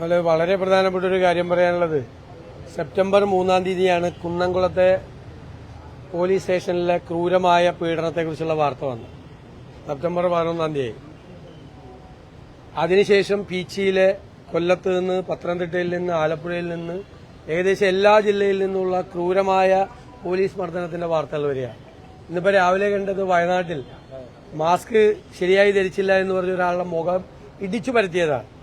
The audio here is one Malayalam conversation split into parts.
അതുപോലെ വളരെ പ്രധാനപ്പെട്ട ഒരു കാര്യം പറയാനുള്ളത്. സെപ്റ്റംബർ മൂന്നാം തീയതിയാണ് കുന്നംകുളത്തെ പോലീസ് സ്റ്റേഷനിലെ ക്രൂരമായ പീഡനത്തെക്കുറിച്ചുള്ള വാർത്ത വന്നു സെപ്റ്റംബർ പതിനൊന്നാം തീയതി. അതിനുശേഷം പീച്ചിയിലെ കൊല്ലത്ത് നിന്ന് പത്തനംതിട്ടയിൽ നിന്ന് ആലപ്പുഴയിൽ നിന്ന് ഏകദേശം എല്ലാ ജില്ലയിൽ നിന്നുള്ള ക്രൂരമായ പോലീസ് മർദ്ദനത്തിന്റെ വാർത്തകൾ വരികയാണ്. ഇന്നിപ്പോ രാവിലെ കണ്ടത് വയനാട്ടിൽ. മാസ്ക് ശരിയായി ധരിച്ചില്ല എന്ന് പറഞ്ഞ ഒരാളുടെ മുഖം ഇടിച്ചു പരത്തിയതാണ്.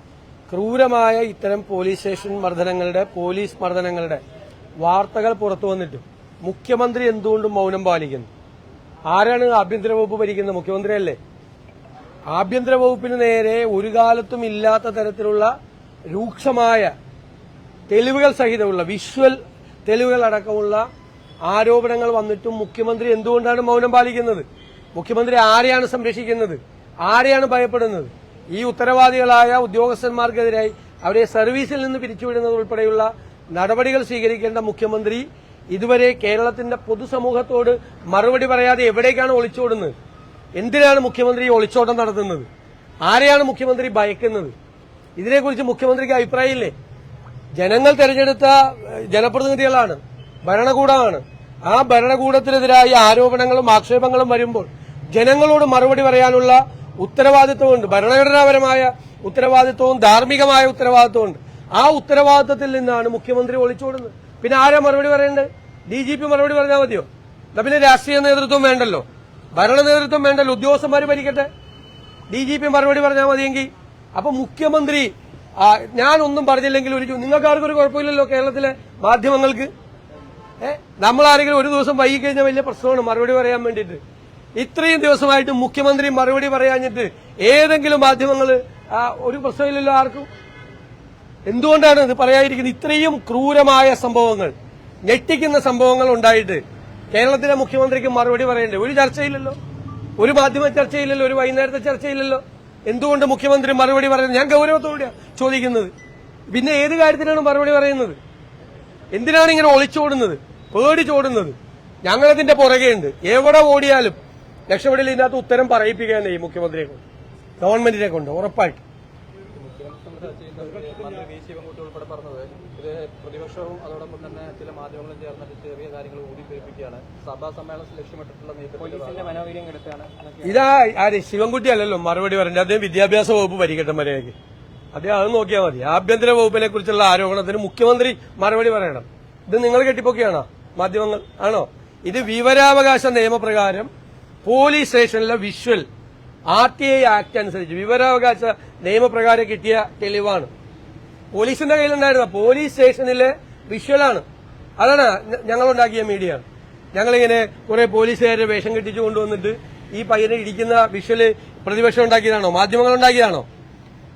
ക്രൂരമായ ഇത്തരം പോലീസ് സ്റ്റേഷൻ മർദ്ദനങ്ങളുടെ പോലീസ് മർദ്ദനങ്ങളുടെ വാർത്തകൾ പുറത്തു വന്നിട്ടും മുഖ്യമന്ത്രി എന്തുകൊണ്ടും മൗനം പാലിക്കുന്നു? ആരാണ് ആഭ്യന്തര വകുപ്പ് ഭരിക്കുന്നത്? മുഖ്യമന്ത്രിയല്ലേ? ആഭ്യന്തര വകുപ്പിന് നേരെ ഒരു കാലത്തും ഇല്ലാത്ത തരത്തിലുള്ള രൂക്ഷമായ തെളിവുകൾ സഹിതമുള്ള വിഷ്വൽ തെളിവുകൾ അടക്കമുള്ള ആരോപണങ്ങൾ വന്നിട്ടും മുഖ്യമന്ത്രി എന്തുകൊണ്ടാണ് മൗനം പാലിക്കുന്നത്? മുഖ്യമന്ത്രി ആരെയാണ് സംരക്ഷിക്കുന്നത്? ആരെയാണ് ഭയപ്പെടുന്നത്? ഈ ഉത്തരവാദികളായ ഉദ്യോഗസ്ഥന്മാർക്കെതിരായി അവരെ സർവീസിൽ നിന്ന് പിരിച്ചുവിടുന്നത് ഉൾപ്പെടെയുള്ള നടപടികൾ സ്വീകരിക്കേണ്ട മുഖ്യമന്ത്രി ഇതുവരെ കേരളത്തിന്റെ പൊതുസമൂഹത്തോട് മറുപടി പറയാതെ എവിടേക്കാണ് ഒളിച്ചോടുന്നത്? എന്തിനാണ് മുഖ്യമന്ത്രി ഒളിച്ചോട്ടം നടത്തുന്നത്? ആരെയാണ് മുഖ്യമന്ത്രി ഭയക്കുന്നത്? ഇതിനെക്കുറിച്ച് മുഖ്യമന്ത്രിക്ക് അഭിപ്രായമില്ലേ? ജനങ്ങൾ തെരഞ്ഞെടുത്ത ജനപ്രതിനിധികളാണ് ഭരണകൂടമാണ്. ആ ഭരണകൂടത്തിനെതിരായ ആരോപണങ്ങളും ആക്ഷേപങ്ങളും വരുമ്പോൾ ജനങ്ങളോട് മറുപടി പറയാനുള്ള ഉത്തരവാദിത്വമുണ്ട്. ഭരണഘടനാപരമായ ഉത്തരവാദിത്വവും ധാർമ്മികമായ ഉത്തരവാദിത്വമുണ്ട്. ആ ഉത്തരവാദിത്വത്തിൽ നിന്നാണ് മുഖ്യമന്ത്രി ഒളിച്ചോടുന്നത്. പിന്നെ ആരാ മറുപടി പറയേണ്ടത്? ഡി ജി പി മറുപടി പറഞ്ഞാൽ മതിയോ? എന്നാ പിന്നെ രാഷ്ട്രീയ നേതൃത്വം വേണ്ടല്ലോ. ഭരണ നേതൃത്വം വേണ്ടല്ലോ. ഉദ്യോഗസ്ഥന്മാർ ഭരിക്കട്ടെ. ഡി ജി പി മറുപടി പറഞ്ഞാൽ മതിയെങ്കിൽ. അപ്പൊ മുഖ്യമന്ത്രി ഞാനൊന്നും പറഞ്ഞില്ലെങ്കിൽ ഒരു നിങ്ങൾക്ക് ആർക്കൊരു കുഴപ്പമില്ലല്ലോ കേരളത്തിലെ മാധ്യമങ്ങൾക്ക്. നമ്മൾ ആരെങ്കിലും ഒരു ദിവസം വൈകി കഴിഞ്ഞാൽ വലിയ പ്രശ്നമാണ് മറുപടി പറയാൻ വേണ്ടിയിട്ട്. ഇത്രയും ദിവസമായിട്ട് മുഖ്യമന്ത്രി മറുപടി പറയാഞ്ഞിട്ട് ഏതെങ്കിലും മാധ്യമങ്ങൾ ഒരു പ്രശ്നമില്ലല്ലോ ആർക്കും? എന്തുകൊണ്ടാണ് ഇത് പറയാതിരിക്കുന്നത്? ഇത്രയും ക്രൂരമായ സംഭവങ്ങൾ ഞെട്ടിക്കുന്ന സംഭവങ്ങൾ ഉണ്ടായിട്ട് കേരളത്തിലെ മുഖ്യമന്ത്രിക്ക് മറുപടി പറയേണ്ടത് ഒരു ചർച്ചയില്ലല്ലോ. ഒരു മാധ്യമ ചർച്ചയില്ലല്ലോ. ഒരു വൈകുന്നേരത്തെ ചർച്ചയില്ലല്ലോ. എന്തുകൊണ്ട് മുഖ്യമന്ത്രി മറുപടി പറയുന്നത്? ഞാൻ ഗൗരവത്തോടെയാണ് ചോദിക്കുന്നത്. പിന്നെ ഏത് കാര്യത്തിനാണ് മറുപടി പറയുന്നത്? എന്തിനാണ് ഇങ്ങനെ ഒളിച്ചോടുന്നത്? പേടിച്ചോടുന്നത്? ഞങ്ങളതിന്റെ പുറകെയുണ്ട്. എവിടെ ഓടിയാലും രക്ഷപ്പെടൽ ഇതിനകത്ത് ഉത്തരം പറയിപ്പിക്കാൻ ഈ മുഖ്യമന്ത്രിയെ കൊണ്ട്. ഗവൺമെന്റിനെ കൊണ്ട് ഉറപ്പായിട്ട്. മന്ത്രി വി ശിവൻകുട്ടി ഉൾപ്പെടെ പറഞ്ഞത് ഇത് പ്രതിപക്ഷവും അതോടൊപ്പം തന്നെ ചില മാധ്യമങ്ങളും ചേർന്നിട്ട് ചെറിയ കാര്യങ്ങൾ ഊതിപ്പെരുപ്പിക്കുകയാണ് സഭാ ലക്ഷ്യമിട്ടിട്ടുള്ള മനോവീര്യം കെടുത്താണ് ഇതാ ആര് ശിവൻകുട്ടി അല്ലല്ലോ മറുപടി പറഞ്ഞു അദ്ദേഹം വിദ്യാഭ്യാസ വകുപ്പ് പരിഗട്ടം മര്യാദയ്ക്ക്. അദ്ദേഹം അത് നോക്കിയാൽ മതി. ആഭ്യന്തര വകുപ്പിനെ കുറിച്ചുള്ള ആരോപണത്തിന് മുഖ്യമന്ത്രി മറുപടി പറയണം. ഇത് നിങ്ങൾ കെട്ടിപ്പൊക്കെയാണോ? മാധ്യമങ്ങൾ ആണോ? ഇത് വിവരാവകാശ നിയമപ്രകാരം പോലീസ് സ്റ്റേഷനിലെ visual R T I act അനുസരിച്ച് വിവരാവകാശ നിയമപ്രകാരം കിട്ടിയ തെളിവാണ്. പോലീസിന്റെ കയ്യിലുണ്ടായിരുന്ന പോലീസ് സ്റ്റേഷനിലെ വിഷ്വലാണ്. അതാണ് ഞങ്ങളുണ്ടാക്കിയ മീഡിയ. ഞങ്ങളിങ്ങനെ കുറെ പോലീസുകാരെ വേഷം കെട്ടിച്ചു കൊണ്ടുവന്നിട്ട് ഈ പയ്യനെ ഇടിക്കുന്ന വിഷ്വൽ പ്രതിപക്ഷം ഉണ്ടാക്കിയതാണോ? മാധ്യമങ്ങൾ ഉണ്ടാക്കിയതാണോ?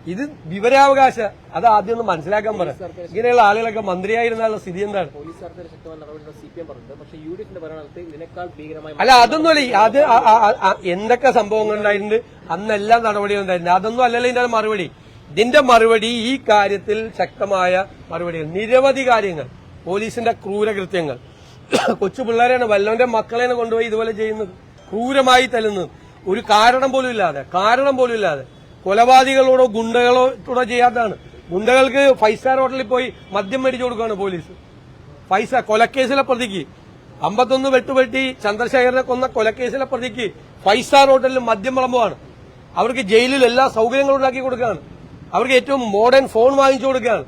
ഇത് വിവരാവകാശ. അത് ആദ്യം ഒന്ന് മനസ്സിലാക്കാൻ പറ. ഇങ്ങനെയുള്ള ആളുകളൊക്കെ മന്ത്രിയായിരുന്നാലുള്ള സ്ഥിതി എന്താണ്? അല്ല അതൊന്നുമല്ല. അത് എന്തൊക്കെ സംഭവങ്ങൾ ഉണ്ടായിട്ടുണ്ട്? അന്നെല്ലാം നടപടികൾ ഉണ്ടായിട്ടുണ്ട്. അതൊന്നും അല്ലല്ലോ ഇതിന്റെ മറുപടി. ഇതിന്റെ മറുപടി ഈ കാര്യത്തിൽ ശക്തമായ മറുപടികൾ. നിരവധി കാര്യങ്ങൾ. പോലീസിന്റെ ക്രൂരകൃത്യങ്ങൾ. കൊച്ചു പിള്ളേരെയാണ് വല്ലവന്റെ മക്കളെയാണ് കൊണ്ടുപോയി ഇതുപോലെ ചെയ്യുന്നത്. ക്രൂരമായി തല്ലുന്നത്. ഒരു കാരണം പോലും ഇല്ലാതെ. കാരണം പോലും ഇല്ലാതെ. കൊലപാതകളോടോ ഗുണ്ടകളോടോ ചെയ്യാത്തതാണ്. ഗുണ്ടകൾക്ക് ഫൈവ് സ്റ്റാർ ഹോട്ടലിൽ പോയി മദ്യം മേടിച്ചു കൊടുക്കുകയാണ് പോലീസ്. പൈസ കൊലക്കേസിലെ പ്രതിക്ക്. അമ്പത്തൊന്ന് വെട്ടുപെട്ടി ചന്ദ്രശേഖരനെ കൊന്ന കൊലക്കേസിലെ പ്രതിക്ക് ഫൈവ് സ്റ്റാർ ഹോട്ടലിൽ മദ്യം വിളമ്പുകയാണ്. അവർക്ക് ജയിലിൽ എല്ലാ സൗകര്യങ്ങളും ഉണ്ടാക്കി കൊടുക്കുകയാണ്. അവർക്ക് ഏറ്റവും മോഡേൺ ഫോൺ വാങ്ങിച്ചു കൊടുക്കുകയാണ്.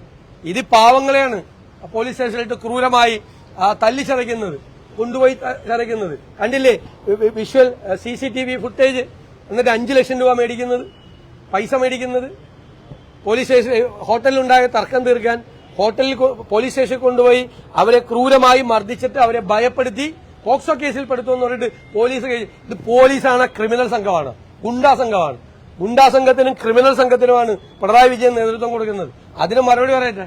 ഇത് പാവങ്ങളെയാണ് പോലീസ് സ്റ്റേഷനിലിട്ട് ക്രൂരമായി തല്ലിച്ചതയ്ക്കുന്നത് കൊണ്ടുപോയി ചതയ്ക്കുന്നത് കണ്ടില്ലേ visual C C T V footage എന്നിട്ട് അഞ്ചു ലക്ഷം രൂപ മേടിക്കുന്നത്? പൈസ മേടിക്കുന്നത്? പോലീസ് സ്റ്റേഷൻ ഹോട്ടലിലുണ്ടായ തർക്കം തീർക്കാൻ ഹോട്ടലിൽ പോലീസ് സ്റ്റേഷനിൽ കൊണ്ടുപോയി അവരെ ക്രൂരമായി മർദ്ദിച്ചിട്ട് അവരെ ഭയപ്പെടുത്തി പോക്സോ കേസിൽ പെടുത്തുമെന്ന് പറഞ്ഞിട്ട് പോലീസ് ഇത് പോലീസാണ് ക്രിമിനൽ സംഘമാണ്. ഗുണ്ടാ സംഘമാണ്. ഗുണ്ടാ സംഘത്തിനും ക്രിമിനൽ സംഘത്തിനുമാണ് പിണറായി വിജയൻ നേതൃത്വം കൊടുക്കുന്നത്. അതിന് മറുപടി പറയട്ടെ?